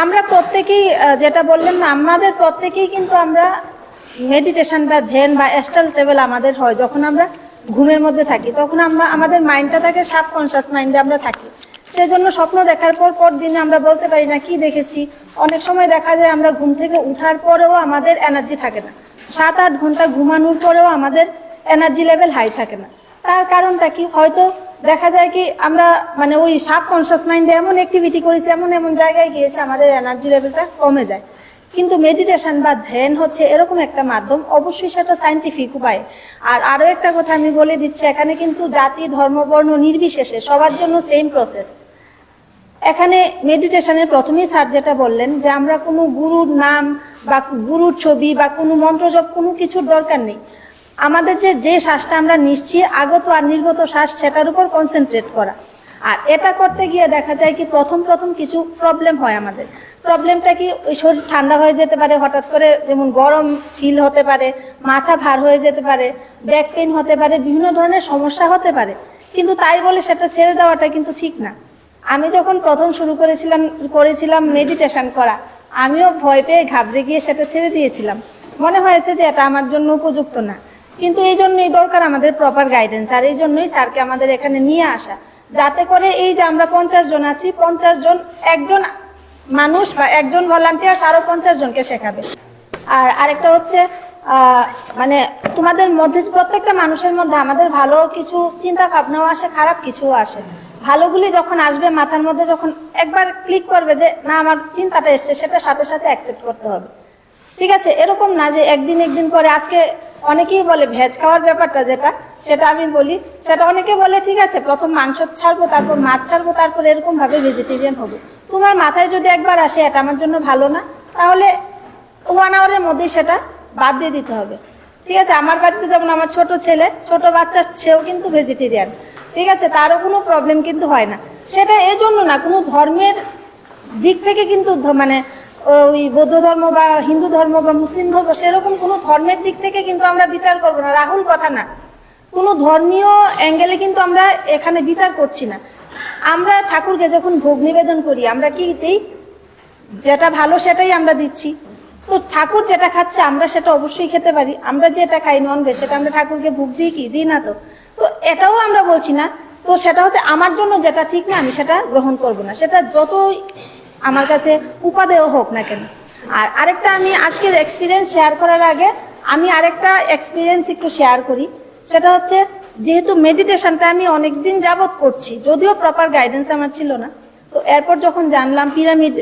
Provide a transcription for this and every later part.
আমরা প্রত্যেকেই যেটা বললেন না, আমাদের প্রত্যেকেই কিন্তু আমরা মেডিটেশন বা ধ্যান বা অ্যাস্ট্রাল ট্রেভেল আমাদের হয়। যখন আমরা ঘুমের মধ্যে থাকি, তখন আমরা, আমাদের মাইন্ডটা থাকে সাবকনশিয়াস মাইন্ডে আমরা থাকি। সেই জন্য স্বপ্ন দেখার পর পর দিনে আমরা বলতে পারি না, কি দেখেছি? অনেক সময় দেখা যায় আমরা ঘুম থেকে উঠার পরেও আমাদের এনার্জি থাকে না। সাত আট ঘণ্টা ঘুমানোর পরেও আমাদের এনার্জি লেভেল হাই থাকে না। তার কারণটা কি? হয়তো দেখা যায় কি আমরা মানে ওই সাবকনশিয়াস মাইন্ডে এমন অ্যাক্টিভিটি করেছি, এমন এমন জায়গায় গিয়েছে, আমাদের এনার্জি লেভেলটা কমে যায়। কিন্তু মেডিটেশন বা ধ্যান হচ্ছে এরকম একটা মাধ্যম, অবশ্যই সেটা সাইন্টিফিক উপায়। আর আরও একটা কথা আমি বলে দিচ্ছি, এখানে কিন্তু জাতি, ধর্ম, বর্ণ নির্বিশেষে সবার জন্য সেম প্রসেস এখানে মেডিটেশনের প্রথমেই স্যার যেটা বললেন যে আমরা কোনো গুরুর নাম বা গুরুর ছবি বা কোনো মন্ত্রজপ কোনো কিছুর দরকার নেই। আমাদের যে যে শ্বাসটা আমরা নিচ্ছি, আগত আর নির্গত শ্বাস, সেটার উপর কনসেন্ট্রেট করা। আর এটা করতে গিয়ে দেখা যায় কি, প্রথম প্রথম কিছু প্রবলেম হয় আমাদের। প্রবলেমটা কি, ওই শরীর ঠান্ডা হয়ে যেতে পারে, হঠাৎ করে যেমন গরম ফিল হতে পারে, মাথা ভার হয়ে যেতে পারে ব্যাক পেইন হতে পারে, বিভিন্ন ধরনের সমস্যা হতে পারে। কিন্তু তাই বলে সেটা ছেড়ে দেওয়াটা কিন্তু ঠিক না। আমি যখন প্রথম শুরু করেছিলাম করেছিলাম মেডিটেশন করা, আমিও ভয় পেয়ে ঘাবড়ে গিয়ে সেটা ছেড়ে দিয়েছিলাম। মনে হয়েছে যে এটা আমার জন্য উপযুক্ত না। কিন্তু এই জন্যই দরকার আমাদের প্রপার গাইডেন্স আর এই জন্যই স্যারকে আমাদের এখানে নিয়ে আসা। যাতে করে এই যে আমরা পঞ্চাশ জন আছি, পঞ্চাশ জন, একজন মানুষ বা একজন ভলান্টিয়ার্স আরও পঞ্চাশ জনকে শেখাবে। আর আরেকটা হচ্ছে মানে তোমাদের মধ্যে প্রত্যেকটা মানুষের মধ্যে আমাদের ভালো কিছু চিন্তা ভাবনাও আসে, খারাপ কিছুও আসে। ভালোগুলি যখন আসবে, মাথার মধ্যে যখন একবার ক্লিক করবে যে, না, আমার চিন্তাটা এসছে, সেটা সাথে সাথে অ্যাকসেপ্ট করতে হবে। ঠিক আছে, এরকম না যে একদিন একদিন করে, আজকে অনেকেই বলে ভেজ খাওয়ার ব্যাপারটা যেটা, সেটা আমি বলি, সেটা অনেকে বলে, ঠিক আছে, প্রথম মাংস ছাড়বো, তারপর মাছ ছাড়বো, তারপর এরকম ভাবে ভেজিটেরিয়ান হব। তোমার মাথায় যদি একবার আসে, এটা আমার জন্য ভালো না, তাহলে ওয়ান আওয়ারের মধ্যেই সেটা বাদ দিয়ে দিতে হবে। ঠিক আছে, আমার বাড়িতে যেমন আমার ছোট ছেলে, ছোট বাচ্চা, সেও কিন্তু ভেজিটেরিয়ান ঠিক আছে, তারও কোনো প্রবলেম কিন্তু হয় না। সেটা এজন্য না, কোনো ধর্মের দিক থেকে কিন্তু মানে ওই বৌদ্ধ ধর্ম বা হিন্দু ধর্ম বা মুসলিম ধর্ম, সেরকম কোনো ধর্মের দিক থেকে কিন্তু আমরা বিচার করব না। রাহুল কথা না। কোনো ধর্মীয় অ্যাঙ্গেলে কিন্তু আমরা এখানে বিচার করছি না। আমরা ঠাকুরকে যখন ভোগ নিবেদন করি, আমরা কি দিই? যেটা ভালো সেটাই আমরা দিচ্ছি। তো ঠাকুর যেটা খাচ্ছে, আমরা সেটা অবশ্যই খেতে পারি। আমরা যেটা খাই নন ভেজ সেটা আমরা ঠাকুরকে ভোগ দিই কি? দিই না তো। তো এটাও আমরা বলছি না। তো সেটা হচ্ছে আমার জন্য যেটা ঠিক না, আমি সেটা গ্রহণ করব না। সেটা যতই আমার কাছে উপাদেয় হোক না কেন। আর আরেকটা আমি আজকের এক্সপিরিয়েন্স শেয়ার করার আগে আমি আরেকটা এক্সপিরিয়েন্স একটু শেয়ার করি। সেটা হচ্ছে যেহেতু মেডিটেশনটা আমি অনেকদিন যাবত করছি, যদিও প্রপার গাইডেন্স আমার ছিল না। তো এরপর যখন জানলাম পিরামিড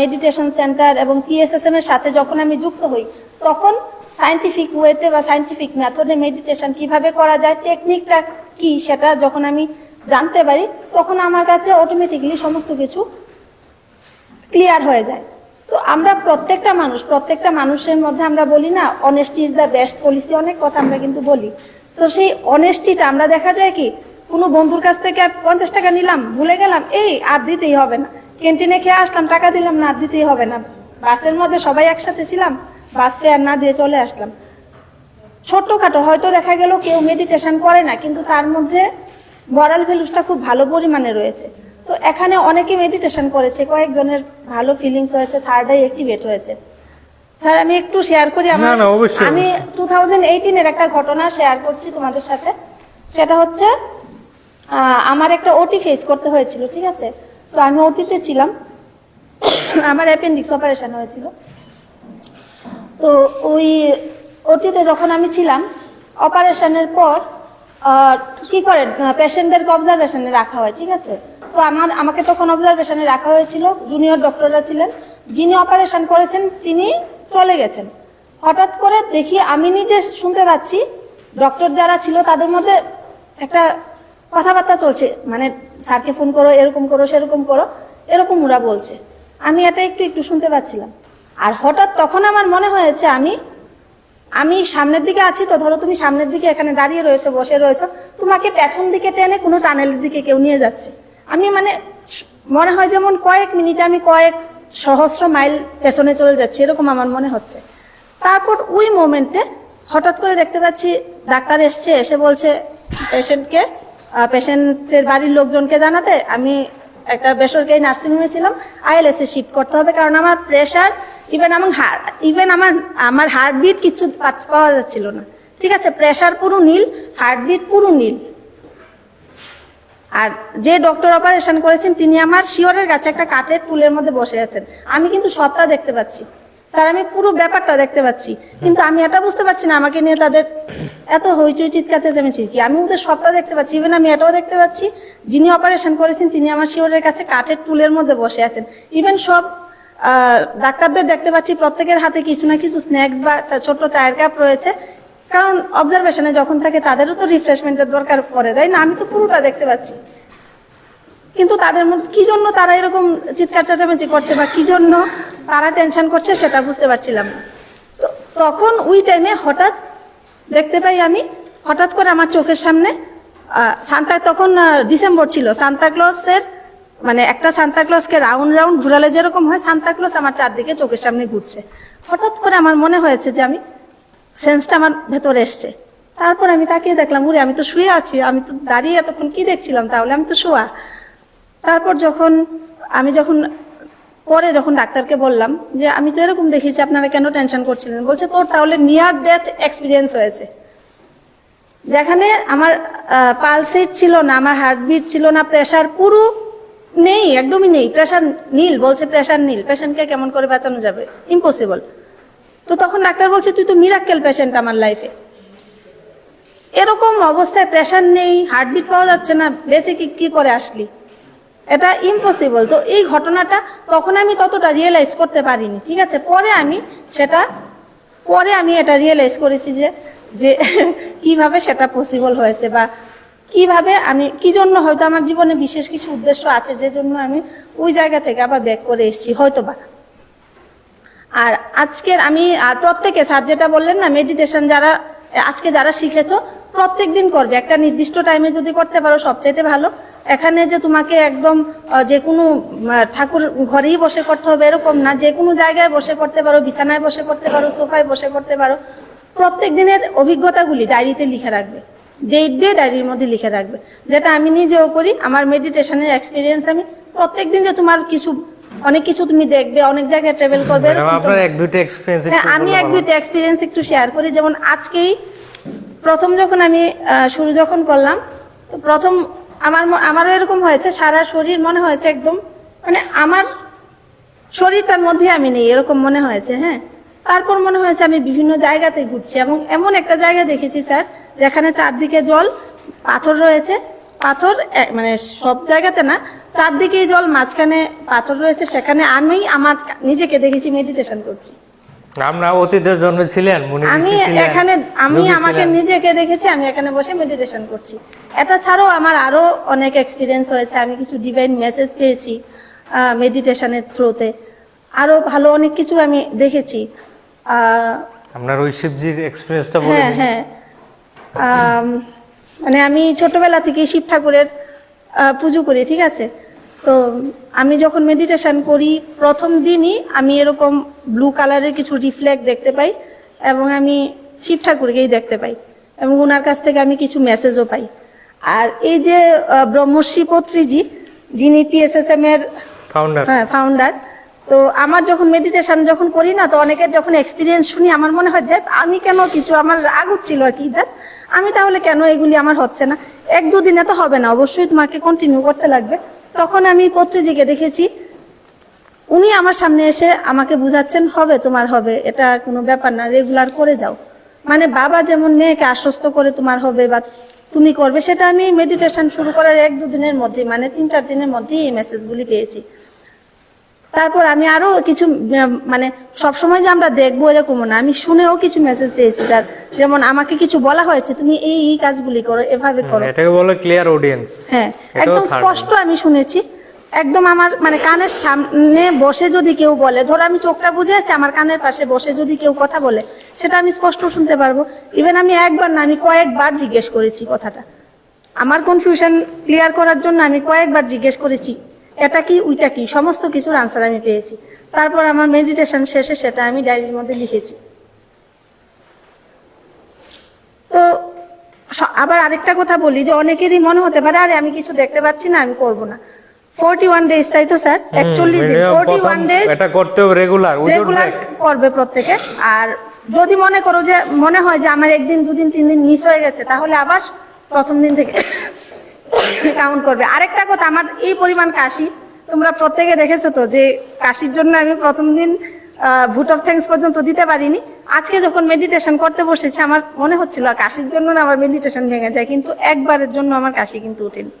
মেডিটেশন সেন্টার এবং পিএসএসএম এর সাথে যখন আমি যুক্ত হই, তখন সাইন্টিফিক ওয়েতে বা সাইন্টিফিক মেথডে মেডিটেশন কীভাবে করা যায় টেকনিকটা কি, সেটা যখন আমি জানতে পারি, তখন আমার কাছে অটোমেটিকলি সমস্ত কিছু ক্লিয়ার হয়ে যায়। তো আমরা প্রত্যেকটা মানুষ, প্রত্যেকটা মানুষের মধ্যে আমরা বলি না honesty is the best policy অনেক কথা আমরা কিন্তু বলি। তো সেই অনেস্টিটা আমরা দেখা যায় কি, কোনো বন্ধুর কাছ থেকে পঞ্চাশ টাকা নিলাম, ভুলে গেলাম, এই আর দিতেই হবে না। ক্যান্টিনে খেয়ে আসলাম, টাকা দিলাম, না আর দিতেই হবে না। বাসের মধ্যে সবাই একসাথে ছিলাম, বাস ফেয়ার না দিয়ে চলে আসলাম। ছোট্টখাটো, হয়তো দেখা গেল কেউ মেডিটেশন করে না, কিন্তু তার মধ্যে মরাল ভ্যালুসটা খুব ভালো পরিমাণে রয়েছে। তো এখানে অনেকে মেডিটেশন করেছে কয়েকজনের ভালো ফিলিংস হয়েছে থার্ড আই অ্যাক্টিভেট হয়েছে। স্যার আমি একটু শেয়ার করি আমার না, না, অবশ্যই, আমি টু থাউজেন্ড এইটিনের একটা ঘটনা শেয়ার করছি তোমাদের সাথে। সেটা হচ্ছে আমার একটা ওটি ফেস করতে হয়েছিল ঠিক আছে? তো আমি ওটিতে ছিলাম। আমার অ্যাপেন্ডিক্স অপারেশন হয়েছিল। তো ওই ওটিতে যখন আমি ছিলাম অপারেশনের পর কি করে? পেশেন্টদেরকে অবজারভেশনে রাখা হয় ঠিক আছে? তো আমার, আমাকে তখন অবজারভেশনে রাখা হয়েছিল জুনিয়র ডক্টররা ছিলেন। যিনি অপারেশন করেছেন, তিনি চলে গেছেন। হঠাৎ করে দেখি আমি নিজে শুনতে পাচ্ছি ডক্টর যারা ছিল তাদের মধ্যে একটা কথাবার্তা চলছে। মানে স্যারকে ফোন করো, এরকম করো, সেরকম করো, এরকম ওরা বলছে। আমি এটা একটু একটু শুনতে পাচ্ছিলাম। আর হঠাৎ তখন আমার মনে হয়েছে, আমি আমি সামনের দিকে আছি তো, ধরো তুমি সামনের দিকে এখানে দাঁড়িয়ে রয়েছে, বসে রয়েছে, তোমাকে পেছন দিকে টেনে কোনো টানেলের দিকে কেউ নিয়ে যাচ্ছে। আমি মানে মনে হয় যেমন কয়েক মিনিটে আমি কয়েক সহস্র মাইল পেছনে চলে যাচ্ছি, এরকম আমার মনে হচ্ছে। তারপর ওই মোমেন্টে হঠাৎ করে দেখতে পাচ্ছি ডাক্তার এসছে, এসে বলছে পেশেন্টকে পেশেন্টের বাড়ির লোকজনকে জানাতে আমি একটা বেসরকারি নার্সিংহোমে ছিলাম আইএলএসে শিফট করতে হবে কারণ আমার প্রেশার ইভেন আমার হার্ট ইভেন আমার আমার হার্টবিট কিছু পাওয়া যাচ্ছিল না। ঠিক আছে প্রেশার পুরো নীল হার্টবিট পুরো নীল। আর যে ডক্টর অপারেশন করেছেন, তিনি আমার শিওরের কাছে একটা কাঠের টুলের মধ্যে বসে আছেন। আমি কিন্তু সবটা দেখতে পাচ্ছি। স্যার, আমি পুরো ব্যাপারটা দেখতে পাচ্ছি। কিন্তু আমি এটা বুঝতে পারছি না, আমাকে নিয়ে তাদের এত হইচই চিৎকার চেঁচামেচি কি? আমি ওদের সবটা দেখতে পাচ্ছি। ইভেন আমি এটাও দেখতে পাচ্ছি, যিনি অপারেশন করেছেন, তিনি আমার শিওরের কাছে কাঠের টুলের মধ্যে বসে আছেন। ইভেন সব ডাক্তারদের দেখতে পাচ্ছি, প্রত্যেকের হাতে কিছু না কিছু স্ন্যাক্স বা ছোট্ট চায়ের কাপ রয়েছে। কারণ অবজারভেশনে যখন থাকে তাদেরও তো রিফ্রেশমেন্টের দরকার পড়ে, তাই না? আমি তো পুরোটা দেখতে পাচ্ছি। কিন্তু তাদের মধ্যে কি জন্য তারা এরকম চিৎকার চেঁচামেচি করছে বা কি জন্য তারা টেনশন করছে সেটা বুঝতে পারছিলাম না। তো তখন ওই টাইমে হঠাৎ দেখতে পাই আমি, হঠাৎ করে আমার চোখের সামনে সান্তা তখন ডিসেম্বর ছিল। সান্তা ক্লসের মানে একটা সান্তা ক্লসকে রাউন্ড রাউন্ড ঘুরালে যেরকম হয়, সান্তা ক্লস আমার চারদিকে চোখের সামনে ঘুরছে। হঠাৎ করে আমার মনে হয়েছে যে আমি সেন্সটা আমার ভেতরে এসছে। তারপর আমি তাকিয়ে দেখলাম, উরে, আমি তো শুয়ে আছি, আমি তো দাঁড়িয়ে এতক্ষণ কি দেখছিলাম? তাহলে আমি তো শোয়া। তারপর যখন, আমি যখন, পরে যখন ডাক্তারকে বললাম যে, আমি তো এরকম দেখেছি আপনারা কেন টেনশন করছিলেন? বলছে, তোর তাহলে নিয়ার ডেথ এক্সপিরিয়েন্স হয়েছে। যেখানে আমার পালস রেট ছিল না, আমার হার্টবিট ছিল না প্রেশার পুরো নেই, একদমই নেই। প্রেশার নীল, বলছে প্রেশার নীল। পেশেন্টকে কেমন করে বাঁচানো যাবে? ইম্পসিবল তো তখন ডাক্তার বলছে, তুই তো মিরাক্কেল পেশেন্ট আমার লাইফে এরকম অবস্থায় প্রেশার নেই হার্টবিট পাওয়া যাচ্ছে না, বেঁচে কি কি করে আসলি? এটা ইম্পসিবল তো এই ঘটনাটা তখন আমি ততটা রিয়েলাইজ করতে পারিনি, ঠিক আছে? পরে আমি সেটা, পরে আমি এটা রিয়েলাইজ করেছি যে যে কীভাবে সেটা পসিবল হয়েছে বা কীভাবে আমি, কি জন্য হয়তো আমার জীবনে বিশেষ কিছু উদ্দেশ্য আছে, যে জন্য আমি ওই জায়গা থেকে আবার ব্যাক করে এসেছি হয়তো বা আর আজকের আমি, আর প্রত্যেকে, স্যার যেটা বললেন না মেডিটেশন যারা, আজকে যারা শিখেছো প্রত্যেক দিন করবে। একটা নির্দিষ্ট টাইমে যদি করতে পারো, সবচাইতে ভালো। এখানে যে তোমাকে একদম যে কোনো ঠাকুর ঘরেই বসে করতে হবে এরকম না। যে কোনো জায়গায় বসে করতে পারো, বিছানায় বসে করতে পারো, সোফায় বসে করতে পারো। প্রত্যেক দিনের অভিজ্ঞতাগুলি ডায়েরিতে লিখে রাখবে। ডেট দিয়ে ডায়েরির মধ্যে লিখে রাখবে। যেটা আমি নিজেও করি, আমার মেডিটেশনের এক্সপিরিয়েন্স আমি প্রত্যেক দিন যে তোমার কিছু অনেক কিছু তুমি দেখবে অনেক জায়গায় ট্রাভেল করবে আপনার এক দুইটা এক্সপিরিয়েন্স হ্যাঁ আমি এক দুইটা এক্সপিরিয়েন্স একটু শেয়ার করি। যেমন আজকেই প্রথম যখন আমি শুরু যখন করলাম তো প্রথম আমার আমারও এরকম হয়েছে সারা শরীর মনে হয়েছে একদম মানে আমার শরীরটার মধ্যে আমি নেই এরকম মনে হয়েছে হ্যাঁ। তারপর মনে হয়েছে আমি বিভিন্ন জায়গাতে ঘুরছি এবং এমন একটা জায়গা দেখেছি স্যার যেখানে চারদিকে জল পাথর রয়েছে। পাথর মানে সব জায়গাতে না চারদিকেই জল মাঝখানে পাথর রয়েছে সেখানে আমি আমার নিজেকে দেখেছি মেডিটেশন করছি। আমরা অতীতের জন্মে ছিলেন মুনি আমি এখানে আমি আমাকে নিজেকে দেখেছি আমি এখানে বসে মেডিটেশন করছি। এটা ছাড়াও আমার আরও অনেক এক্সপিরিয়েন্স হয়েছে আমি কিছু ডিভাইন মেসেজ পেয়েছি মেডিটেশনের থ্রুতে আরও ভালো অনেক কিছু আমি দেখেছি। আপনার ওই শিবজির এক্সপিরিয়েন্সটা বলে হ্যাঁ হ্যাঁ। মানে আমি ছোটবেলা থেকে শিব ঠাকুরের পুজো করি ঠিক আছে? তো আমি যখন মেডিটেশন করি প্রথম দিনই আমি এরকম ব্লু কালারের কিছু রিফ্লেক্ট দেখতে পাই এবং আমি শিব ঠাকুরকেই দেখতে পাই এবং ওনার কাছ থেকে আমি কিছু মেসেজও পাই। আর এই যে ব্রহ্মশ্রী পত্রীজি যিনি পিএসএসএম এর ফাউন্ডার হ্যাঁ ফাউন্ডার তো আমার যখন মেডিটেশন যখন করি না তো অনেকের যখন এক্সপিরিয়েন্স শুনি আমার মনে হয় দেখ আমি কেন কিছু আমার রাগ উঠছিল আর কি দেখ আমি তাহলে কেন এগুলি আমার হচ্ছে না? এক দুদিনে তো হবে না অবশ্যই তোমাকে কন্টিনিউ করতে লাগবে। তখন আমি পত্রিজিকে দেখেছি। উনি আমার সামনে এসে আমাকে বুঝাচ্ছেন, হবে তোমার হবে, এটা কোনো ব্যাপার না রেগুলার করে যাও। মানে বাবা যেমন মেয়েকে আশ্বস্ত করে তোমার হবে বা তুমি করবে, সেটা আমি মেডিটেশন শুরু করার এক দুদিনের মধ্যে মানে তিন চার দিনের মধ্যেই এই মেসেজগুলি পেয়েছি। তারপর আমি আরও কিছু মানে সব সময় যে আমরা দেখব এরকমও না। আমি শুনেও কিছু মেসেজ পেয়েছি স্যার যেমন আমাকে কিছু বলা হয়েছে তুমি এই এই কাজগুলি করো এভাবে করো। এটাকে বলে ক্লিয়ার অডিয়েন্স হ্যাঁ একদম স্পষ্ট আমি শুনেছি। একদম আমার মানে কানের সামনে বসে যদি কেউ বলে ধরো আমি চোখটা বুঝে আছি আমার কানের পাশে বসে যদি কেউ কথা বলে সেটা আমি স্পষ্ট শুনতে পারব। ইভেন আমি একবার না আমি কয়েকবার জিজ্ঞেস করেছি কথাটা। আমার কনফিউশন ক্লিয়ার করার জন্য আমি কয়েকবার জিজ্ঞেস করেছি। এটা কি ওইটা কি? সমস্ত কিছুর আনসার আমি পেয়েছি। তারপর আমার মেডিটেশন শেষে সেটা আমি ডায়েরির মধ্যে লিখেছি। তো আবার আরেকটা কথা বলি যে অনেকেরই মনে হতে পারে আরে আমি কিছু দেখতে পাচ্ছি না আমি করব না। ফোরটি ওয়ান ডেজ তাই তো স্যার? একচল্লিশ দিন। minimum ফোরটি প্রথম ওয়ান ডেজ এটা করতে হবে রেগুলার রেগুলার করবে প্রত্যেকে। আর যদি মনে করো যে মনে হয় যে আমার একদিন দুদিন তিন দিন মিস হয়ে গেছে তাহলে আবার প্রথম দিন থেকে কাউন্ট করবে। আরেকটা কথা, আমার এই পরিমাণ কাশি, তোমরা প্রত্যেকে দেখেছ তো যে কাশির জন্য আমি প্রথম দিন ভুট অফ থ্যাঙ্কস পর্যন্ত দিতে পারিনি। আজকে যখন মেডিটেশন করতে বসেছি, আমার মনে হচ্ছিল কাশির জন্য না আমার মেডিটেশন ভেঙে যায়, কিন্তু একবারের জন্য আমার কাশি কিন্তু উঠেনি।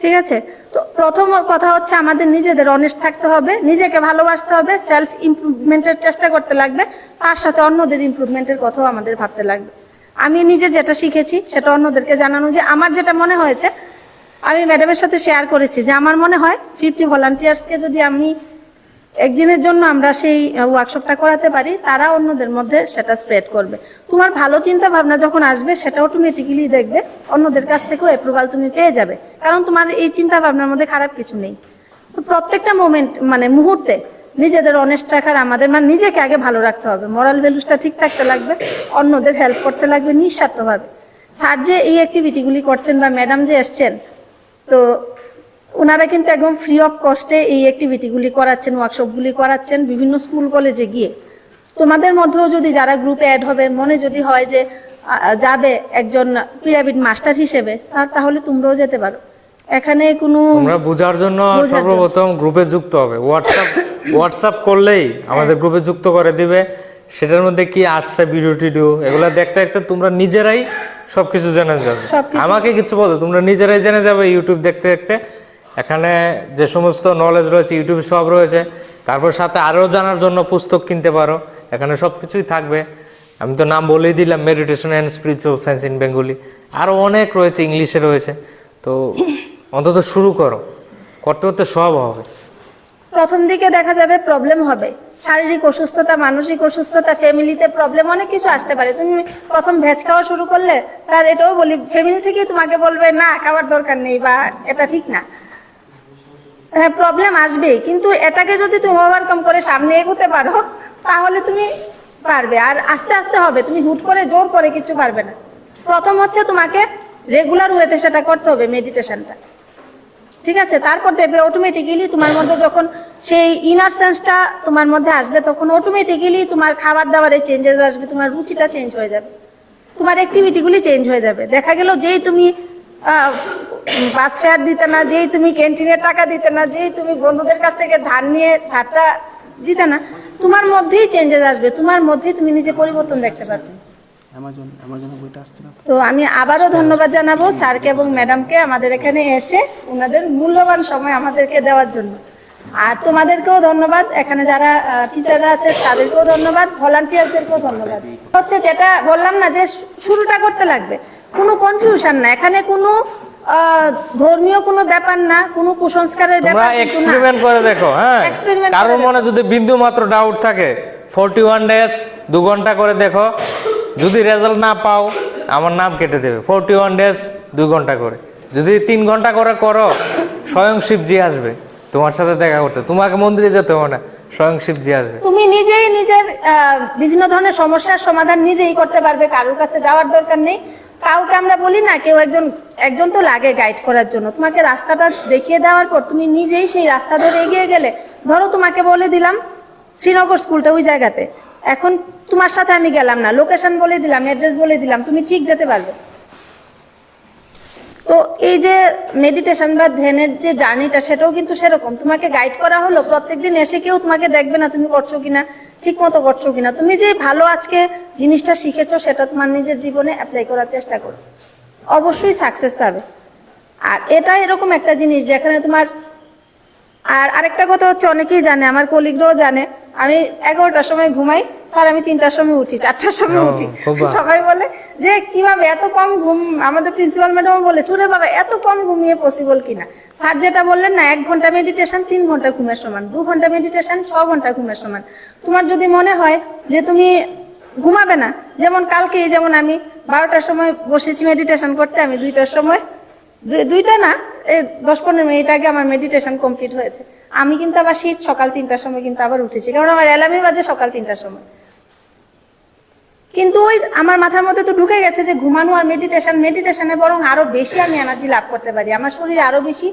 ঠিক আছে? তো প্রথম কথা হচ্ছে আমাদের নিজেদের অনেস্ট থাকতে হবে, নিজেকে ভালোবাসতে হবে সেলফ ইমপ্রুভমেন্টের চেষ্টা করতে লাগবে, তার সাথে অন্যদের ইমপ্রুভমেন্টের কথাও আমাদের ভাবতে লাগবে। আমি নিজে যেটা শিখেছি সেটা অন্যদেরকে জানানো যে আমার যেটা মনে হয়েছে, আমি ম্যাডামের সাথে শেয়ার করেছি যে আমার মনে হয় ফিফটি ভলান্টিয়ার্সকে যদি আমি একদিনের জন্য আমরা সেই ওয়ার্কশপটা করাতে পারি, তারা অন্যদের মধ্যে সেটা স্প্রেড করবে। তোমার ভালো চিন্তা ভাবনা যখন আসবে, সেটা অটোমেটিক্যালি দেখবে, অন্যদের কাছ থেকেও অ্যাপ্রুভাল তুমি পেয়ে যাবে। কারণ তোমার এই চিন্তা ভাবনার মধ্যে খারাপ কিছু নেই। প্রত্যেকটা মোমেন্ট মানে মুহূর্তে নিজেদের অনেস্ট রাখার আমাদের মানে নিজেকে আগে ভালো রাখতে হবে। মরাল ভ্যালুসটা ঠিক থাকতে লাগবে অন্যদের হেল্প করতে লাগবে নিঃস্বার্থভাবে। স্যার যে এই অ্যাক্টিভিটিগুলি করছেন বা ম্যাডাম যে এসছেন তো ওনারা কিন্তু একদম ফ্রি অফ কস্টে এই অ্যাক্টিভিটিগুলি করাচ্ছেন ওয়ার্কশপগুলি করাচ্ছেন বিভিন্ন স্কুল কলেজে গিয়ে। তোমাদের মধ্যেও যদি যারা গ্রুপে অ্যাড হবে মনে যদি হয় যে যাবে একজন পিরামিড মাস্টার হিসেবে তাহলে তোমরাও যেতে পারো। এখানে কোনো তোমরা বোঝার জন্য বোঝার জন্য। সর্বপ্রথম গ্রুপে যুক্ত হবে। হোয়াটসঅ্যাপ হোয়াটসঅ্যাপ করলেই আমাদের গ্রুপে যুক্ত করে দিবে। সেটার মধ্যে কি আসছে ভিডিও টিডিও এগুলো দেখতে দেখতে তোমরা নিজেরাই সবকিছু জেনে যাবে। আমাকে কিছু বলো তোমরা নিজেরাই জেনে যাবে ইউটিউব দেখতে দেখতে। এখানে যে সমস্ত নলেজ রয়েছে ইউটিউবে সব রয়েছে। তারপর সাথে আরও জানার জন্য পুস্তক কিনতে পারো। এখানে সব কিছুই থাকবে। আমি তো নাম বলেই দিলাম meditation and spiritual science in Bengali আরও অনেক রয়েছে ইংলিশে রয়েছে। তো অন্তত শুরু করো। করতে করতে সব হবে। প্রথম দিকে দেখা যাবে প্রবলেম হবে। শারীরিক অসুস্থতা, মানসিক অসুস্থতা ফ্যামিলিতে প্রবলেম অনেক কিছু আসতে পারে। তুমি প্রথম ভেজ খাওয়া শুরু করলে, স্যার এটাও বলি ফ্যামিলি থেকেই তোমাকে বলবে, না, খাওয়ার দরকার নেই বা এটা ঠিক না। হ্যাঁ প্রবলেম আসবেই। কিন্তু এটাকে যদি তুমি ওভারকাম করে সামনে এগোতে পারো, তাহলে তুমি পারবে। আর আস্তে আস্তে হবে। তুমি হুট করে, জোর করে কিছু পারবে না। প্রথম হচ্ছে তোমাকে রেগুলার ওয়েতে সেটা করতে হবে মেডিটেশনটা ঠিক আছে? তারপর দেখবে অটোমেটিক্যালি তোমার মধ্যে যখন সেই ইনার সেন্সটা তোমার মধ্যে আসবে, তখন অটোমেটিক্যালি তোমার খাবার দাবারে চেঞ্জেস আসবে, তোমার রুচিটা চেঞ্জ হয়ে যাবে। তোমার অ্যাক্টিভিটিগুলি চেঞ্জ হয়ে যাবে। দেখা গেল যেই তুমি বাস ফেয়ার দিতে না, যেই তুমি ক্যান্টিনের টাকা দিতে না, যেই তুমি বন্ধুদের কাছ থেকে ধার নিয়ে, ধারটা দিতে না, তোমার মধ্যেই চেঞ্জেস আসবে। তোমার মধ্যেই তুমি নিজে পরিবর্তন দেখতে পারবে। অ্যামাজন অ্যামাজনে বইটা আসছে না তো? আমি আবারও ধন্যবাদ জানাব স্যারকে এবং ম্যাডামকে আমাদের এখানে এসে ওনাদের মূল্যবান সময় আমাদেরকে দেওয়ার জন্য। আর তোমাদেরকেও ধন্যবাদ। এখানে যারা টিচাররা আছে তাদেরকেও ধন্যবাদ। ভলান্টিয়ারদেরকেও ধন্যবাদ। হচ্ছে যেটা বললাম না যে শুরুটা করতে লাগবে। কোনো কনফিউশন না। এখানে কোনো আহ, ধর্মীয় কোনো ব্যাপার না কোনো কুসংস্কারের ব্যাপার না। এক্সপেরিমেন্ট করে দেখো হ্যাঁ। কারোর মনে যদি বিন্দু মাত্র ডাউট থাকে ফোরটি ওয়ান ডেজ দু ঘণ্টা করে দেখো। যদি রেজাল্ট না পাও, আমার নাম কেটে দেবে। ফোরটি ওয়ান ডেজ দুই ঘণ্টা করে। যদি তিন ঘণ্টা করে করো, স্বয়ং শিবজি আসবে। তোমার সাথে দেখা করতে। তোমাকে মন্দিরে যেতে হবে না, স্বয়ং শিবজি আসবে। তুমি নিজেই নিজের বিভিন্ন ধরনের সমস্যার সমাধান নিজেই করতে পারবে। কারোর কাছে যাওয়ার দরকার নেই। কাউকে আমরা বলি না, কেউ একজন একজন তো লাগে গাইড করার জন্য। তোমাকে রাস্তাটা দেখিয়ে দেওয়ার পর তুমি নিজেই সেই রাস্তা ধরে এগিয়ে গেলে, ধরো তোমাকে বলে দিলাম, শ্রীনগর স্কুলটা ওই জায়গাতে। এখন তোমার সাথে আমি গেলাম না। লোকেশন বলে দিলাম অ্যাড্রেস বলে দিলাম, তুমি ঠিক যেতে পারবে। তো এই যে মেডিটেশন বা ধ্যানের যে জার্নিটা সেটাও কিন্তু সেরকম। তোমাকে গাইড করা হলো, প্রত্যেকদিন এসে কেউ তোমাকে দেখবে না তুমি করছ কিনা ঠিক মতো করছ কিনা। তুমি যে ভালো আজকে জিনিসটা শিখেছো, সেটা তোমার নিজের জীবনে অ্যাপ্লাই করার চেষ্টা করো। অবশ্যই সাকসেস পাবে। আর এটা এরকম একটা জিনিস, যেখানে তোমার আর আরেকটা কথা হচ্ছে অনেকেই জানে আমার কলিগরাও জানে আমি এগারোটার সময় ঘুমাই স্যার আমি তিনটার সময় উঠি চারটার সময় উঠি। সবাই বলে যে কীভাবে এত কম ঘুম? আমাদের প্রিন্সিপাল ম্যাডাম বলে সুরে বাবা এত কম ঘুমিয়ে পসিবল কিনা? স্যার যেটা বললেন না এক ঘণ্টা মেডিটেশন তিন ঘণ্টা ঘুমের সমান দু ঘণ্টা মেডিটেশন ছ ঘণ্টা ঘুমের সমান। তোমার যদি মনে হয় যে তুমি ঘুমাবে না যেমন কালকে যেমন আমি বারোটার সময় বসেছি মেডিটেশন করতে আমি দুইটার সময় দুইটা না দশ পনেরো মিনিট আগে আমার মেডিটেশন কমপ্লিট হয়েছে। আমি কিন্তু আবার শীত সকাল তিনটার সময় কিন্তু আবার উঠেছি। কারণ আমার অ্যালার্মই বাজে সকাল তিনটার সময়। কিন্তু ওই আমার মাথার মধ্যে তো ঢুকে গেছে যে ঘুমানো আর মেডিটেশন মেডিটেশনে বরং আরও বেশি আমি এনার্জি লাভ করতে পারি। আমার শরীর আরও বেশি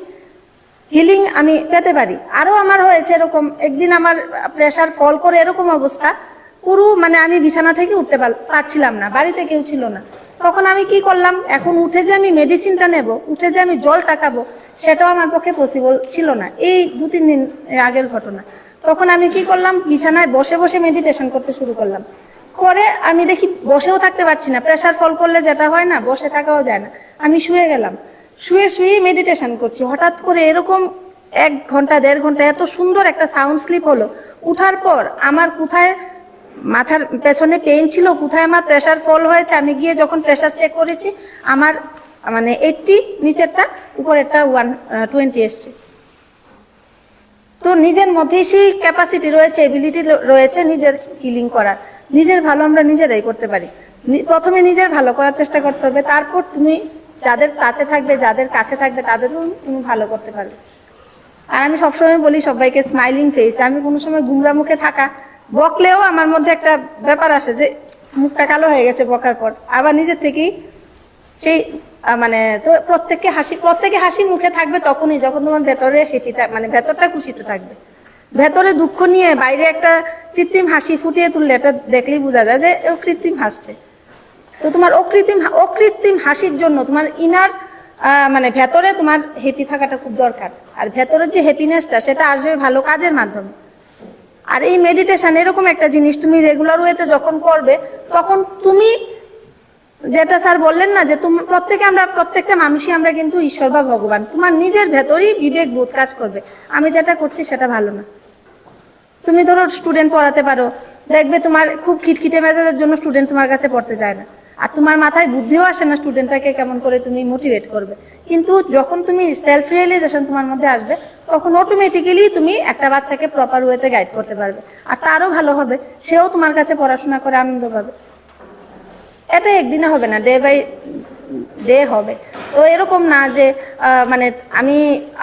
হিলিং আমি পেতে পারি। আরও আমার হয়েছে এরকম, একদিন আমার প্রেশার ফল করে এরকম অবস্থা। পুরো মানে আমি বিছানা থেকে উঠতে পার- পারছিলাম না, বাড়িতে কেউ ছিল না। তখন আমি কি করলাম? এখন উঠে যে আমি মেডিসিনটা নেব, উঠে যে আমি জলটা খাব, সেটাও আমার পক্ষে পসিবল ছিল না। এই দু তিন দিন আগের ঘটনা। তখন আমি কি করলাম? বিছানায় বসে বসে মেডিটেশন করতে শুরু করলাম। করে আমি দেখি বসেও থাকতে পারছি না। প্রেশার ফল করলে যেটা হয় না, বসে থাকাও যায় না। আমি শুয়ে গেলাম। শুয়ে শুয়ে মেডিটেশন করছি। হঠাৎ করে এরকম এক ঘণ্টা, দেড় ঘণ্টা এত সুন্দর একটা সাউন্ড স্লিপ হলো। উঠার পর আমার কোথায় মাথার পেছনে পেইন ছিল, কোথায় আমার প্রেশার ফল হয়েছে, আমি গিয়ে যখন প্রেশার চেক করেছি, আমার মানে এইটটি নিচেরটা, উপরেরটা ওয়ান টোয়েন্টি এসছে। তো নিজের মধ্যেই সেই ক্যাপাসিটি রয়েছে এবিলিটি রয়েছে নিজের হিলিং করার। নিজের ভালো আমরা নিজেরাই করতে পারি। প্রথমে নিজের ভালো করার চেষ্টা করতে হবে, তারপর তুমি যাদের কাছে থাকবে, যাদের কাছে থাকবে, তাদেরও তুমি ভালো করতে পারবে। আর আমি সবসময় বলি সবাইকে স্মাইলিং ফেস আমি কোনো সময় গুমরা মুখে থাকা বকলেও আমার মধ্যে একটা ব্যাপার আসে যে মুখটা কালো হয়ে গেছে বকার পর। আবার নিজের থেকেই সেই মানে তো প্রত্যেককে হাসি, প্রত্যেকে হাসি মুখে থাকবে তখনই যখন তোমার ভেতরে হেপি মানে ভেতরটা খুশিতে থাকবে। ভেতরে দুঃখ নিয়ে বাইরে একটা কৃত্রিম হাসি ফুটিয়ে তুললে এটা দেখলেই বোঝা যায় যে ও কৃত্রিম হাসছে। তো তোমার অকৃত্রিম অকৃত্রিম হাসির জন্য তোমার ইনার মানে ভেতরে তোমার হ্যাপি থাকাটা খুব দরকার। আর ভেতরের যে হ্যাপিনেসটা সেটা আসবে ভালো কাজের মাধ্যমে। আর এই মেডিটেশন এরকম একটা জিনিস তুমি রেগুলার ওয়েতে যখন করবে, তখন তুমি যেটা স্যার বললেন না যে তুমি, প্রত্যেকে আমরা, প্রত্যেকটা মানুষই আমরা কিন্তু ঈশ্বর বা ভগবান। তোমার নিজের ভেতরেই বিবেক বোধ কাজ করবে। আমি যেটা করছি সেটা ভালো না। তুমি ধরো স্টুডেন্ট পড়াতে পারো, দেখবে তোমার খুব খিটখিটে মেজাজের জন্য স্টুডেন্ট তোমার কাছে পড়তে চায় না। আর তোমার মাথায় বুদ্ধিও আসে না স্টুডেন্টটাকে কেমন করে তুমি মোটিভেট করবে। কিন্তু যখন তুমি সেলফ রিয়েলাইজেশন তোমার মধ্যে আসবে, তখন অটোমেটিক্যালি তুমি একটা বাচ্চাকে প্রপার ওয়েতে গাইড করতে পারবে। আর তারও ভালো হবে, সেও তোমার কাছে পড়াশোনা করে আনন্দ পাবে। এটা একদিনে হবে না ডে বাই ডে হবে। তো এরকম না যে মানে আমি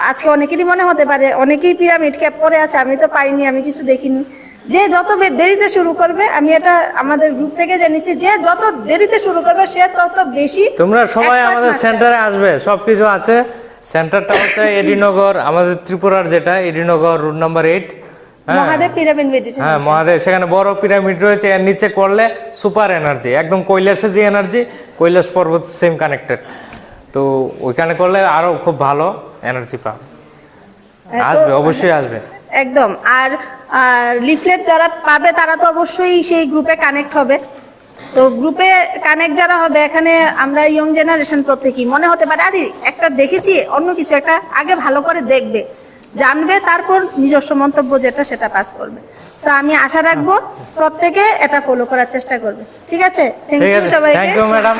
আজকে অনেকেরই মনে হতে পারে, অনেকেই পিরামিড ক্যাপ পরে আছে, আমি তো পাইনি, আমি কিছু দেখিনি। যে যত দেরিতে শুরু করবে আমি এটা আমাদের গ্রুপ থেকে জেনেছি যে যত দেরিতে শুরু করবে সে তত বেশি তোমরা সবাই আমাদের সেন্টারে আসবে সবকিছু আছে। সেন্টারটা হচ্ছে এডিনগর আমাদের ত্রিপুরার যেটা AD Nagar route number eight Mahadev pyramid meditation হ্যাঁ মহাদেব সেখানে বড় পিরামিড রয়েছে এর নিচে করলে সুপার এনার্জি একদম কৈলাসে যে এনার্জি কৈলাস পর্বত সেম কানেক্টেড তো ওইখানে করলে আরও খুব ভালো এনার্জি পাবে। হ্যাঁ, আসবে অবশ্যই আসবে। একদম আর লিফলেট যারা পাবে তারা তো অবশ্যই সেই গ্রুপে কানেক্ট হবে। তো গ্রুপে কানেক্ট যারা হবে এখানে আমরা ইয়ং জেনারেশন প্রত্যেকেই মনে হতে পারে আরে একটা দেখেছি অন্য কিছু একটা আগে ভালো করে দেখবে জানবে তারপর নিজস্ব মন্তব্য যেটা সেটা পাস করবে। তো আমি আশা রাখব প্রত্যেকে এটা ফলো করার চেষ্টা করবে। ঠিক আছে? থ্যাংক ইউ সবাইকে। Thank you madam